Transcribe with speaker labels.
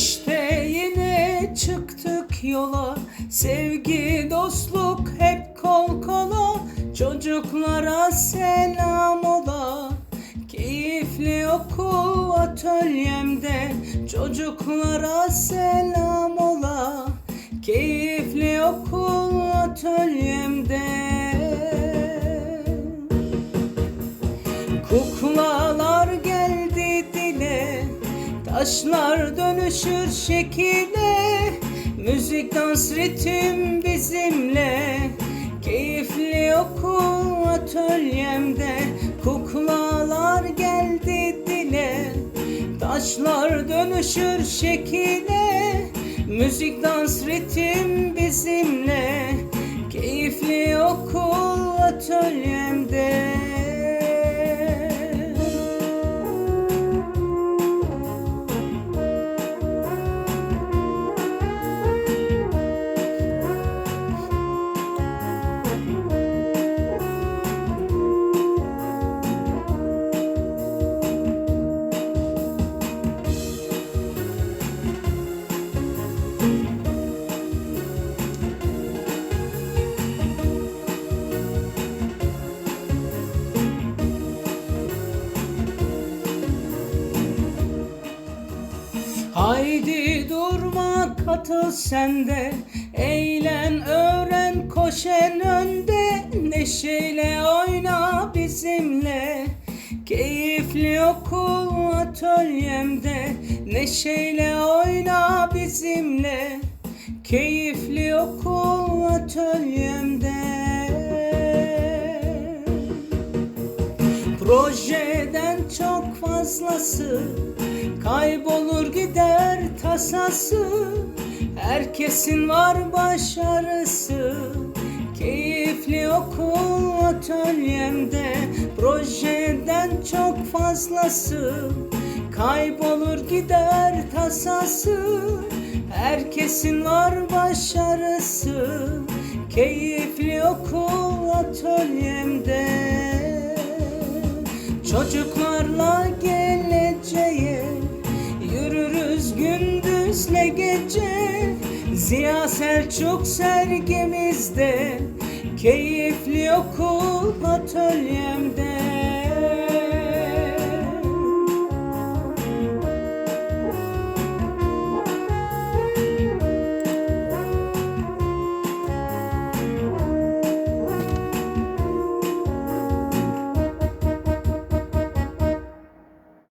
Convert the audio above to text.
Speaker 1: İşte yine çıktık yola. Sevgi dostluk hep kol kola. Çocuklara selam ola. Keyifli okul atölyemde. Çocuklara selam ola. Keyifli okul atölyemde. Taşlar dönüşür şekile Müzik dans ritim bizimle. Keyifli okul atölyemde Kuklalar geldi dile. Taşlar dönüşür şekile Müzik dans ritim bizimle. Keyifli okul atölyemde Haydi durma katıl sen de Eğlen öğren koşen önde. Neşeyle oyna bizimle. Keyifli okul atölyemde. Neşeyle oyna bizimle. Keyifli okul atölyemde. Projeden çok fazlası Kaybolur gider tasası. Herkesin var başarısı. Keyifli okul atölyemde Projeden çok fazlası. Kaybolur gider tasası. Herkesin var başarısı. Keyifli okul atölyemde. Çocuklarla Yürürüz gündüzle gece. Ziya Selçuk sergimizde. Keyifli okul atölyemde